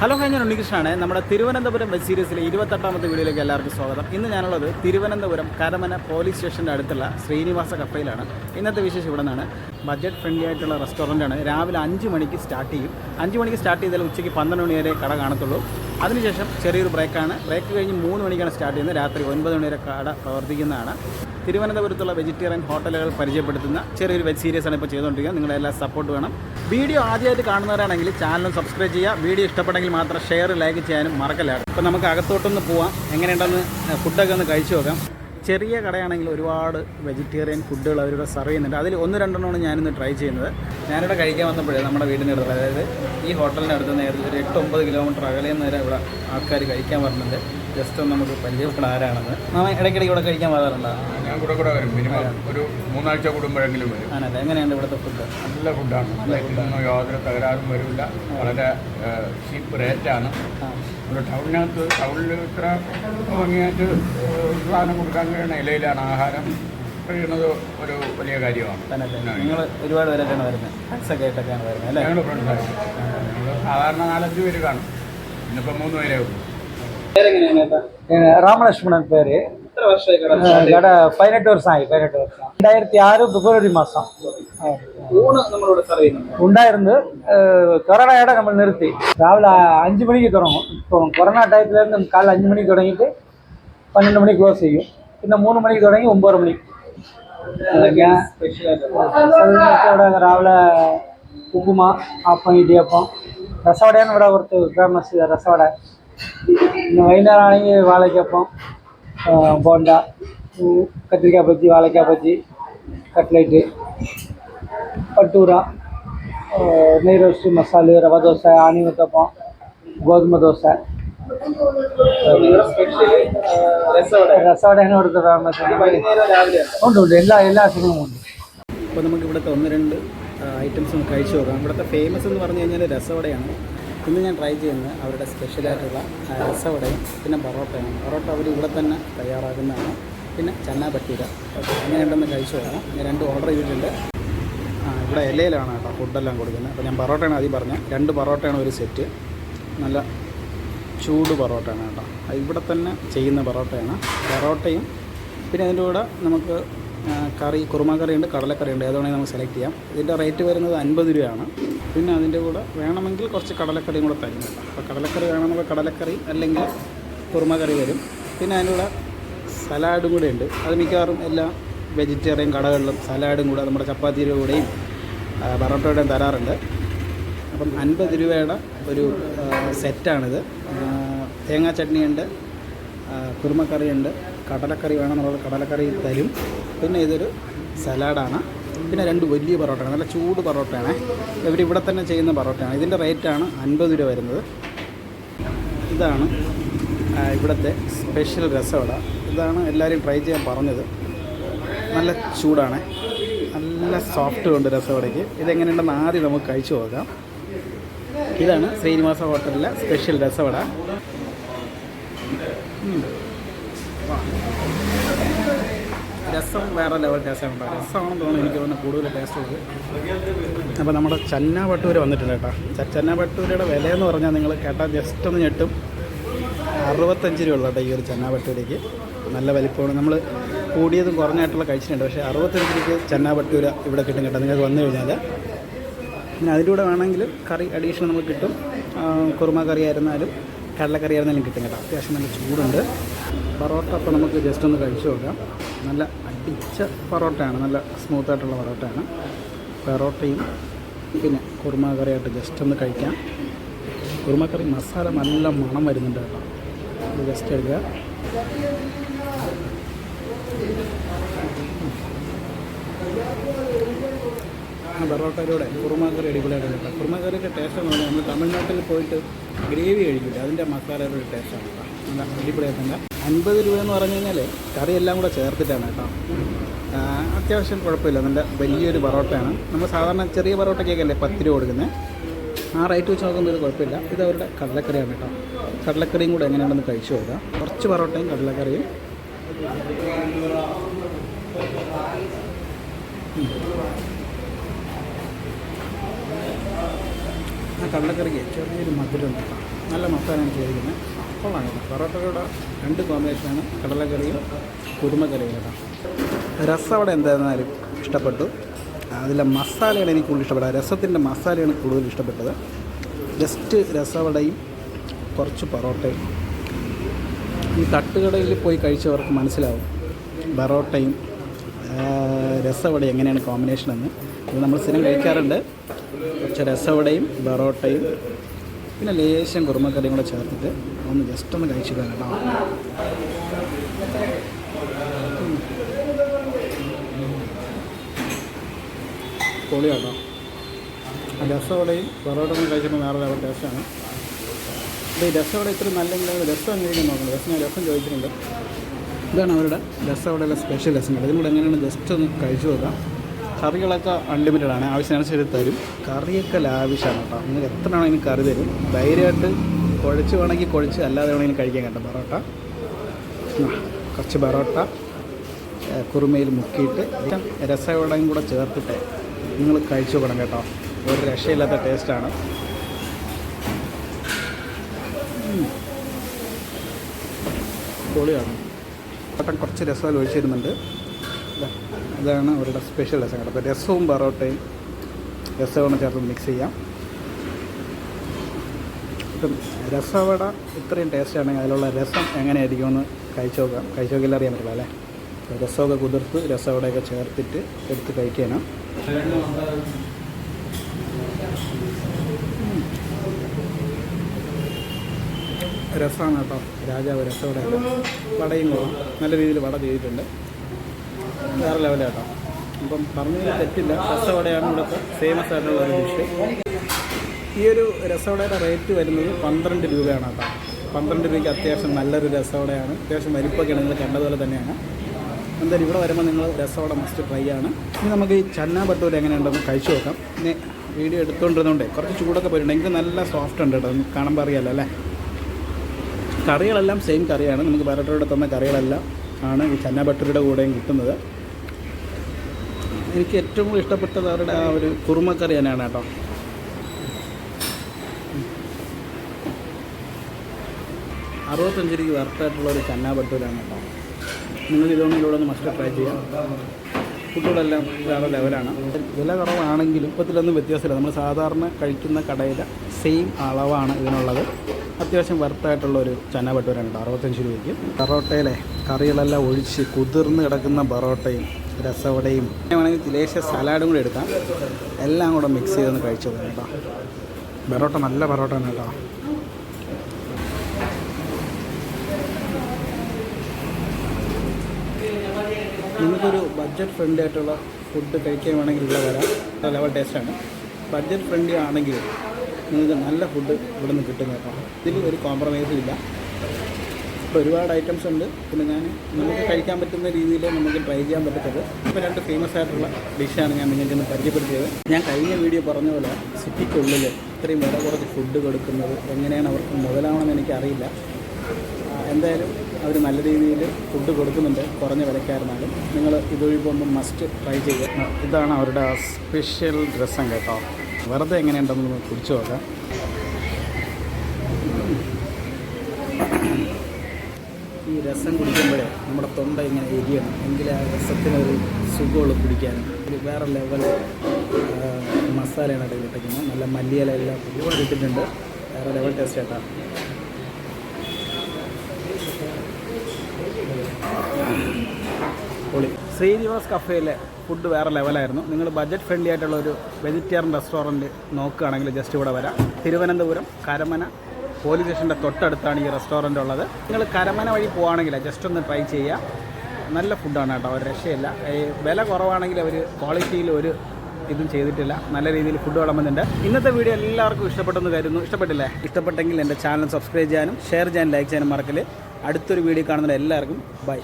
Hello ഞാൻ ഉണ്ണികൃഷ്ണനാണ്. നമ്മുടെ Thiruvananthapuram web സീരീസിലെ ഇരുപത്തെട്ടാമത്തെ വീഡിയോയിലേക്ക് എല്ലാവർക്കും സ്വാഗതം. ഇന്ന് ഞാനുള്ളത് തിരുവനന്തപുരം കരമന പോലീസ് സ്റ്റേഷന്റെ അടുത്തുള്ള ശ്രീനിവാസ കപ്പയിലാണ് ഇന്നത്തെ വിശേഷം ഇവിടെ നിന്നാണ് ബഡ്ജറ്റ് ഫ്രണ്ട്ലി ആയിട്ടുള്ള റെസ്റ്റോറന്റാണ് രാവിലെ അഞ്ച് മണിക്ക് സ്റ്റാർട്ട് ചെയ്യും. അഞ്ച് മണിക്ക് സ്റ്റാർട്ട് ചെയ്താൽ ഉച്ചയ്ക്ക് പന്ത്രണ്ട് മണി വരെ കട കാണത്തുള്ളൂ. അതിനുശേഷം ചെറിയൊരു ബ്രേക്കാണ് ബ്രേക്ക് കഴിഞ്ഞ് മൂന്ന് മണിക്കാണ് സ്റ്റാർട്ട് ചെയ്യുന്നത്. രാത്രി ഒൻപത് മണി വരെ കട പ്രവർത്തിക്കുന്നതാണ്. തിരുവനന്തപുരത്തുള്ള വെജിറ്റേറിയൻ ഹോട്ടലുകൾ പരിചയപ്പെടുത്തുന്ന ചെറിയൊരു വെബ് സീരീസ് ആണ് ഇപ്പോൾ ചെയ്തുകൊണ്ടിരിക്കുന്നത്. നിങ്ങളുടെ എല്ലാ സപ്പോർട്ട് വേണം. വീഡിയോ ആദ്യമായിട്ട് കാണുന്നവരാണെങ്കിൽ ചാനൽ സബ്സ്ക്രൈബ് ചെയ്യുക. വീഡിയോ ഇഷ്ടപ്പെട്ടെങ്കിൽ മാത്രം ഷെയർ ലൈക്ക് ചെയ്യാനും മറക്കല്ല. അപ്പോൾ നമുക്ക് അകത്തോട്ടൊന്ന് പോവാം. എങ്ങനെയുണ്ടെന്ന് ഫുഡൊക്കെ ഒന്ന് കഴിച്ചു നോക്കാം. ചെറിയ കടയാണെങ്കിൽ ഒരുപാട് വെജിറ്റേറിയൻ ഫുഡുകൾ അവരിവിടെ സെർവ് ചെയ്യുന്നുണ്ട്. അതിൽ ഒന്ന് രണ്ടെണ്ണമാണ് ഞാനിന്ന് ട്രൈ ചെയ്യുന്നത്. ഞാനിവിടെ കഴിക്കാൻ വന്നപ്പോഴേ നമ്മുടെ വീടിന്റെ അടുത്ത് അതായത് ഈ ഹോട്ടലിന്റെ അടുത്ത് നേരത്തെ ഒരു എട്ട് ഒമ്പത് കിലോമീറ്റർ അകലെ വരെ ഇവിടെ ആൾക്കാർ കഴിക്കാൻ വരുന്നുണ്ട് ജസ്റ്റ് ഒന്ന് നമുക്ക് പരിചയപ്പെടാൻ ആരാണെന്ന്. മാമ ഇടയ്ക്കിടയ്ക്ക് ഇവിടെ കഴിക്കാൻ വരാറുണ്ടോ? ഞാൻ കൂടെ കൂടെ വരും. മിനിമം ഒരു മൂന്നാഴ്ച കൂടുമ്പോഴെങ്കിലും വരും. അതെ എങ്ങനെയാണ് ഇവിടുത്തെ ഫുഡ് നല്ല ഫുഡാണ് ഇതിനൊന്നും യാതൊരു തകരാറും വരില്ല വളരെ ചീപ്പ് റേറ്റാണ് ആണ്. ഒരു ടൗണിനകത്ത് ടൗണിൽ ഇത്ര ഭംഗിയായിട്ട് സാധനം കൊടുക്കാൻ കഴിയുന്ന ഇലയിലാണ് ആഹാരം. കഴിയുന്നത് ഒരു വലിയ കാര്യമാണ്. നിങ്ങൾ ഒരുപാട് പേരൊക്കെയാണ് വരുന്നത്. ഫ്രണ്ട്സൊക്കെ ആയിട്ടൊക്കെയാണ് വരുന്നത് അല്ലേ? ഞങ്ങൾ ഫ്രണ്ട്സായി ഞങ്ങൾ സാധാരണ നാലഞ്ച് പേര് കാണും. ഇന്നിപ്പോൾ മൂന്ന് പേരേ ഉള്ളൂ. ராமலட்சுமணன் பேர். கடை? பதினெட்டு வருஷம் ஆகி பதினெட்டு வருஷம். ரெண்டாயிரத்தி ஆறு பிப்ரவரி மாதம் உண்டாயிருந்து கொரோனாயோட நம்ம நிறுத்தி. ராவில் அஞ்சு மணிக்கு தொடங்கும். இப்போ கொரோனா டயத்துலேருந்து காலைல அஞ்சு மணிக்கு தொடங்கிட்டு பன்னெண்டு மணிக்கு க்ளோஸ் செய்யும். இந்த மூணு மணிக்கு தொடங்கி ஒம்பது மணிக்கு. ராவில் உப்புமா ஆப்பம் இடியாப்பம் ரசவடையான்னு விட ஒருத்தர் ஃபேமஸ் ரசவடை. കുറച്ച് ഫേമസ് രസവട പിന്നെ വൈകുന്നേരം ആണെങ്കിൽ വാഴയ്ക്കപ്പം ബോണ്ട കത്തിരിക്കാ ബജ്ജി വാഴയ്ക്കാ ബജ്ജി കട്ട്ലേറ്റ് പട്ടൂര ആ, നെയ് റോസ്റ്റ് മസാല റവ ദോശ ആണി ഉത്തപ്പം ഗോതമ്പ് ദോശ. രസവടയാണ് കൊടുത്തതാണ് എല്ലാ എല്ലാ അസുഖങ്ങളും ഉണ്ട്. അപ്പോൾ നമുക്ക് ഇവിടുത്തെ ഒന്ന് രണ്ട് ഐറ്റംസ് നമുക്ക് കഴിച്ചു നോക്കാം. ഇവിടുത്തെ ഫേമസ് എന്ന് പറഞ്ഞു കഴിഞ്ഞാൽ രസവടയാണ്. ഇന്ന് ഞാൻ ട്രൈ ചെയ്യുന്നത് അവരുടെ സ്പെഷ്യലായിട്ടുള്ള രസവടയും പിന്നെ പൊറോട്ടയാണ് പൊറോട്ട അവർ ഇവിടെ തന്നെ തയ്യാറാക്കുന്നതാണ്. പിന്നെ ചന്ന അങ്ങനെ എങ്ങനെയുണ്ടെന്ന് കഴിച്ചു വരാം ഞാൻ രണ്ട് ഓർഡർ ചെയ്തിട്ടുണ്ട്. ഇവിടെ ഇലയിലാണ് കേട്ടോ ഫുഡെല്ലാം കൊടുക്കുന്നത്. അപ്പോൾ ഞാൻ പൊറോട്ടയാണ് ആദ്യം പറഞ്ഞത്. രണ്ട് പൊറോട്ടയാണ് ഒരു സെറ്റ് നല്ല ചൂട് പൊറോട്ടയാണ് കേട്ടോ. ഇവിടെ തന്നെ ചെയ്യുന്ന പൊറോട്ടയാണ്. പൊറോട്ടയും പിന്നെ അതിന്റെ കൂടെ നമുക്ക് കറി കുറുമ കറിയുണ്ട് കടലക്കറിയുണ്ട്. ഏതുവേണമെങ്കിൽ നമുക്ക് സെലക്ട് ചെയ്യാം. ഇതിന്റെ റേറ്റ് വരുന്നത് അൻപത് രൂപയാണ്. പിന്നെ അതിന്റെ കൂടെ വേണമെങ്കിൽ കുറച്ച് കടലക്കറിയും കൂടെ തരും അപ്പോൾ കടലക്കറി വേണമെങ്കിൽ കടലക്കറി അല്ലെങ്കിൽ കുറുമ കറി വരും പിന്നെ അതിന്റെ സലാഡും കൂടെ ഉണ്ട്. അത് മിക്കവാറും എല്ലാ വെജിറ്റേറിയൻ കടകളിലും സലാഡും കൂടെ നമ്മുടെ ചപ്പാത്തിയുടെ കൂടെയും ആ, പൊറോട്ടയുടെയും തരാറുണ്ട്. അപ്പം അൻപത് രൂപയുടെ ഒരു സെറ്റാണിത്. തേങ്ങാ ചട്നിയുണ്ട് കുറുമക്കറിയുണ്ട് കടലക്കറി വേണമെന്നുള്ളത് കടലക്കറി തരും. പിന്നെ ഇതൊരു സലാഡാണ്. പിന്നെ രണ്ട് വലിയ പൊറോട്ടയാണ്. നല്ല ചൂട് പൊറോട്ടയാണ്. ഇവർ ഇവിടെ തന്നെ ചെയ്യുന്ന പൊറോട്ടയാണ്. ഇതിന്റെ റേറ്റാണ് അൻപത് രൂപ വരുന്നത്. ഇതാണ് ഇവിടുത്തെ സ്പെഷ്യൽ രസവട. ഇതാണ് എല്ലാവരും ട്രൈ ചെയ്യാൻ പറഞ്ഞത്. നല്ല ചൂടാണ്. നല്ല സോഫ്റ്റ് ഉണ്ട് രസവടയ്ക്ക്. ഇതെങ്ങനെയുണ്ടെന്ന് ആദ്യം നമുക്ക് കഴിച്ചു നോക്കാം. ഇതാണ് ശ്രീനിവാസ ഹോട്ടലിലെ സ്പെഷ്യൽ രസവട. രസം വേറെ ലെവൽ ടേസ്റ്റ് രസമാണെന്ന് തോന്നുന്നു എനിക്ക് തോന്നുന്നു കൂടുതൽ ടേസ്റ്റ് ഉള്ളത്. അപ്പോൾ നമ്മുടെ ചന്ന വന്നിട്ടുണ്ട് കേട്ടോ. ചന്ന ഭട്ടൂരയുടെ വിലയെന്ന് പറഞ്ഞാൽ നിങ്ങൾ കേട്ടാൽ ജസ്റ്റ് ഒന്ന് ഞെട്ടും. അറുപത്തഞ്ച് രൂപ ഉള്ളൂ കേട്ടോ ഈ ഒരു ചന്ന ഭട്ടൂരയ്ക്ക് നല്ല വലിപ്പമാണ്. നമ്മൾ കൂടിയതും കുറഞ്ഞായിട്ടുള്ള കഴിച്ചിട്ടുണ്ട്. പക്ഷേ അറുപത്തഞ്ച് രൂപയ്ക്ക് ചന്ന ഭട്ടൂര ഇവിടെ കിട്ടും കേട്ടോ. നിങ്ങൾക്ക് വന്നു കഴിഞ്ഞാൽ പിന്നെ അതിന്റെ കൂടെ വേണമെങ്കിൽ കറി അഡീഷണൽ നമുക്ക് കിട്ടും. കുറുമ കറി ആയിരുന്നാലും കടലക്കറി ആയിരുന്നാലും കിട്ടും കേട്ടോ. അത്യാവശ്യം നല്ല ചൂടുണ്ട്. പൊറോട്ട അപ്പോൾ നമുക്ക് ജസ്റ്റ് ഒന്ന് കഴിച്ചു നോക്കാം. നല്ല അടിച്ച പൊറോട്ടയാണ് നല്ല സ്മൂത്തായിട്ടുള്ള പൊറോട്ടയാണ്. പൊറോട്ടയും പിന്നെ കുറുമ കറിയായിട്ട് ജസ്റ്റ് ഒന്ന് കഴിക്കാം. കുറുമ കറി മസാല നല്ല മണം വരുന്നുണ്ട് കേട്ടോ. ഇത് ജസ്റ്റ് എടുക്കുക. പൊറോട്ടയിലൂടെ കുറുമാക്കറി അടിപൊളിയായിട്ട് കേട്ടോ. കുറുമാക്കറിയുടെ ടേസ്റ്റ് എന്ന് പറഞ്ഞാൽ നമ്മൾ തമിഴ്നാട്ടിൽ പോയിട്ട് ഗ്രേവി കഴിക്കില്ല അതിന്റെ മസാലയുടെ ടേസ്റ്റാണ് കേട്ടോ നല്ല അടിപൊളിയായിട്ടുണ്ട്. അൻപത് രൂപ എന്ന് പറഞ്ഞു കഴിഞ്ഞാൽ കറി എല്ലാം കൂടെ ചേർത്തിട്ടാണ് കേട്ടോ. അത്യാവശ്യം കുഴപ്പമില്ല. നല്ല വലിയൊരു പൊറോട്ടയാണ്. നമ്മൾ സാധാരണ ചെറിയ പൊറോട്ടയ്ക്കൊക്കെ അല്ലേ പത്ത് രൂപ കൊടുക്കുന്നത് ആ റേറ്റ് വെച്ച് നോക്കുമ്പോൾ ഒരു കുഴപ്പമില്ല. ഇത് അവരുടെ കടലക്കറിയാണ് കേട്ടോ. കടലക്കറിയും കൂടെ എങ്ങനെയാണെന്ന് കഴിച്ചു നോക്കാം. കുറച്ച് പൊറോട്ടയും കടലക്കറിയും. ആ കടലക്കറിക്ക് ചെറിയൊരു മധുരം നല്ല മസാലയാണ് ചെയ്തിരിക്കുന്നത്. കൊള്ളാം. പൊറോട്ടയുടെ രണ്ട് കോമ്പിനേഷനാണ് കടലക്കറിയും കുരുമക്കറിയും കേട്ടോ രസം അവിടെ എന്തായിരുന്നാലും ഇഷ്ടപ്പെട്ടു. അതിലെ മസാലയാണ് എനിക്ക് കൂടുതൽ ഇഷ്ടപ്പെട്ടത്. രസത്തിന്റെ മസാലയാണ് കൂടുതൽ ഇഷ്ടപ്പെട്ടത്. ജസ്റ്റ് രസവടയും കുറച്ച് പൊറോട്ടയും. ഈ തട്ടുകടയിൽ പോയി കഴിച്ചവർക്ക് മനസ്സിലാവും. പൊറോട്ടയും രസവടയും എങ്ങനെയാണ് കോമ്പിനേഷൻ എന്ന്. ഇത് നമ്മൾ സ്ഥിരം കഴിക്കാറുണ്ട്. കുറച്ച് രസവടയും പൊറോട്ടയും പിന്നെ ലേശം കുറുമക്കറിയും കൂടെ ചേർത്തിട്ട് ഒന്ന് ജസ്റ്റ് ഒന്ന് കഴിച്ചു കേട്ടോ. പൊളിയാട്ടോ. രസവടയും പൊറോട്ടയും കഴിച്ചപ്പോൾ വേറെ ലെവൽ ടേസ്റ്റാണ് ഇത് രസവട ഇത്ര നല്ലെങ്കിലും രസം എങ്ങനെയാണ് നോക്കുന്നത് രസം ഞാൻ രസം ചോദിച്ചിട്ടുണ്ട്. ഇതാണ് അവരുടെ രസവടയിലെ സ്പെഷ്യൽ രസങ്ങൾ. ഇതും കൂടെ എങ്ങനെയാണ് ജസ്റ്റ് ഒന്ന് കഴിച്ചു നോക്കാം. കറികളൊക്കെ അൺലിമിറ്റഡ് ആണ്. ആവശ്യമനുസരിച്ച് തരും. കറിയൊക്കെ ലാവിഷാണ് കേട്ടോ. നിങ്ങൾക്ക് എത്ര ഇനി കറി തരും. ധൈര്യമായിട്ട് കുഴച്ച് വേണമെങ്കിൽ കുഴച്ച് അല്ലാതെ വേണമെങ്കിലും കഴിക്കാൻ കേട്ടോ പൊറോട്ട. കുറച്ച് പൊറോട്ട കുറുമയിൽ മുക്കിയിട്ട് രസവടയും കൂടെ ചേർത്തിട്ട് നിങ്ങൾ കഴിച്ചു നോക്കണം കേട്ടോ. ഒരു രക്ഷയില്ലാത്ത ടേസ്റ്റാണ് പൊളിയാണ്. പൊറോട്ട കുറച്ച് രസം ഒഴിച്ചിരുന്നുണ്ട് അതാണ് അവരുടെ സ്പെഷ്യൽ രസം കേട്ടോ. അപ്പോൾ രസവും പൊറോട്ടയും രസവും ചേർത്ത് മിക്സ് ചെയ്യാം. ഇപ്പം രസവട ഇത്രയും ടേസ്റ്റ് ആണെങ്കിൽ അതിലുള്ള രസം എങ്ങനെയായിരിക്കും എന്ന് കഴിച്ചു നോക്കാം. കഴിച്ചു നോക്കിയാൽ അറിയാൻ പറ്റില്ല അല്ലേ? രസമൊക്കെ കുതിർത്ത് രസവടയൊക്കെ ചേർത്തിട്ട് എടുത്ത് കഴിക്കാനും രസമാണ് കേട്ടോ. രാജാവ് രസവട വടയും നല്ല രീതിയിൽ വട ചെയ്തിട്ടുണ്ട്. വേറെ ലെവലാണ് കേട്ടോ അപ്പം പറഞ്ഞതിൽ തെറ്റില്ല. രസവടയാണ് ഇവിടുത്തെ ഫേമസ് ആയിട്ടുള്ള ഒരു ഡിഷ് ഈ ഒരു രസവടയുടെ റേറ്റ് വരുന്നത് പന്ത്രണ്ട് രൂപയാണ് കേട്ടോ. പന്ത്രണ്ട് രൂപയ്ക്ക് അത്യാവശ്യം നല്ലൊരു രസവടയാണ്. അത്യാവശ്യം വലിപ്പമൊക്കെയാണ് നിങ്ങൾ കണ്ടതുപോലെ തന്നെയാണ്. എന്തായാലും ഇവിടെ വരുമ്പോൾ നിങ്ങൾ രസവട മസ്റ്റ് ട്രൈ ആണ്. ഇനി നമുക്ക് ഈ ചന്ന ബട്ടൂർ എങ്ങനെയുണ്ടെന്ന് കഴിച്ചു നോക്കാം. പിന്നെ വീഡിയോ എടുത്തുകൊണ്ടിരുന്നതുകൊണ്ടേ കുറച്ച് ചൂടൊക്കെ പോയിട്ടുണ്ട്. എനിക്ക് നല്ല സോഫ്റ്റ് ഉണ്ട് കേട്ടോ. നമുക്ക് കാണുമ്പോൾ അറിയാമല്ലോ അല്ലേ? കറികളെല്ലാം സെയിം കറിയാണ്. നമുക്ക് പരോട്ടയുടെ തന്ന കറികളെല്ലാം ആണ് ഈ ചന്ന ബട്ടൂരിയുടെ കൂടെയും കിട്ടുന്നത്. എനിക്ക് ഏറ്റവും കൂടുതൽ ഇഷ്ടപ്പെട്ടത് അവരുടെ ആ ഒരു കുറുമക്കറി തന്നെയാണ് കേട്ടോ. അറുപത്തഞ്ച് രൂപ വർത്തായിട്ടുള്ള ഒരു ചന്ന ബട്ടൂരാണ് കേട്ടോ. നിങ്ങൾ ഇതുകൊണ്ടിലൂടെ ഒന്ന് മസ്റ്റ് ട്രൈ ചെയ്യാം. ഫുഡുകളെല്ലാം വേറെ ലെവലാണ് വില കുറവാണെങ്കിലും ഇപ്പത്തിലൊന്നും വ്യത്യാസമില്ല. നമ്മൾ സാധാരണ കഴിക്കുന്ന കടയിലെ സെയിം അളവാണ് ഇതിനുള്ളത്. അത്യാവശ്യം വർത്തായിട്ടുള്ള ഒരു ചന ബട്ടൂരാണ് കേട്ടോ അറുപത്തഞ്ച് രൂപയ്ക്ക്. പൊറോട്ടയിലെ കറികളെല്ലാം ഒഴിച്ച് കുതിർന്ന് കിടക്കുന്ന പൊറോട്ടയും രസവടയും വേണമെങ്കിൽ ലേശ സലാഡും കൂടി എടുക്കാം. എല്ലാം കൂടെ മിക്സ് ചെയ്തൊന്ന് കഴിച്ചു നോക്കാം കേട്ടോ. പൊറോട്ട നല്ല പൊറോട്ടയാണ് കേട്ടോ. നിങ്ങൾക്കൊരു ബഡ്ജറ്റ് ഫ്രണ്ട്ലി ആയിട്ടുള്ള ഫുഡ് കഴിക്കാൻ വേണമെങ്കിൽ ഇവിടെ വരാം. ലെവൽ ടേസ്റ്റാണ് ബഡ്ജറ്റ് ഫ്രണ്ട്ലി ആണെങ്കിൽ നിങ്ങൾക്ക് നല്ല ഫുഡ് ഇവിടെ നിന്ന് കിട്ടും. ഇതിൽ ഒരു കോംപ്രമൈസും ഇല്ല. ഒരുപാട് ഐറ്റംസ് ഉണ്ട്. പിന്നെ ഞാൻ നമുക്ക് കഴിക്കാൻ പറ്റുന്ന രീതിയിൽ നമുക്ക് ട്രൈ ചെയ്യാൻ പറ്റത്തത്. ഇപ്പോൾ രണ്ട് ഫേമസ് ആയിട്ടുള്ള ഡിഷാണ് ഞാൻ നിങ്ങൾക്ക് ഇന്ന് പരിചയപ്പെടുത്തിയത്. ഞാൻ കഴിഞ്ഞ വീഡിയോ പറഞ്ഞ പോലെ സിറ്റിക്കുള്ളിൽ ഇത്രയും വില കുറച്ച് ഫുഡ് കൊടുക്കുന്നത് എങ്ങനെയാണ് അവർക്ക് മുതലാവണമെന്ന് എനിക്കറിയില്ല. എന്തായാലും അവർ നല്ല രീതിയിൽ ഫുഡ് കൊടുക്കുന്നുണ്ട്. കുറഞ്ഞ വിലക്കായിരുന്നാലും നിങ്ങൾ ഇതൊഴിപ്പോൾ മസ്റ്റ് ട്രൈ ചെയ്യുക. ഇതാണ് അവരുടെ സ്പെഷ്യൽ രസം കേട്ടോ. വെറുതെ എങ്ങനെയുണ്ടെന്ന് നമുക്ക് കുടിച്ചു നോക്കാം. ഈ രസം കുടിക്കുമ്പോഴേ നമ്മുടെ തൊണ്ട ഇങ്ങനെ എരിയണം. എങ്കിൽ ആ രസത്തിനൊരു സുഖമുള്ള കുടിക്കാനും ഒരു വേറെ ലെവൽ മസാലയാണ് ഇടയിൽ ഇട്ടിരിക്കുന്നത് നല്ല മല്ലിയില എല്ലാം ഒരുപാട് ഇട്ടിട്ടുണ്ട്. വേറെ ലെവൽ ടേസ്റ്റ് പൊളി ശ്രീനിവാസ് കഫേയിലെ ഫുഡ് വേറെ ലെവലായിരുന്നു നിങ്ങൾ ബഡ്ജറ്റ് ഫ്രണ്ട്ലി ആയിട്ടുള്ള ഒരു വെജിറ്റേറിയൻ റെസ്റ്റോറന്റ് നോക്കുകയാണെങ്കിൽ ജസ്റ്റ് ഇവിടെ വരാം. തിരുവനന്തപുരം കരമന പോലീസ് സ്റ്റേഷന്റെ തൊട്ടടുത്താണ് ഈ റെസ്റ്റോറന്റ് ഉള്ളത്. നിങ്ങൾ കരമന വഴി പോവുകയാണെങ്കിൽ ജസ്റ്റ് ഒന്ന് ട്രൈ ചെയ്യുക നല്ല ഫുഡാണ് കേട്ടോ ഒരു രക്ഷയില്ല. വില കുറവാണെങ്കിൽ അവർ ക്വാളിറ്റിയിൽ ഒരു ഇതും ചെയ്തിട്ടില്ല. നല്ല രീതിയിൽ ഫുഡ് വിളമ്പുന്നുണ്ട്. ഇന്നത്തെ വീഡിയോ എല്ലാവർക്കും ഇഷ്ടപ്പെട്ടെന്ന് കരുതുന്നു. ഇഷ്ടപ്പെട്ടില്ലേ? ഇഷ്ടപ്പെട്ടെങ്കിൽ എന്റെ ചാനൽ സബ്സ്ക്രൈബ് ചെയ്യാനും ഷെയർ ചെയ്യാനും ലൈക്ക് ചെയ്യാനും മറക്കൽ അടുത്തൊരു വീഡിയോ കാണുന്ന എല്ലാവർക്കും ബൈ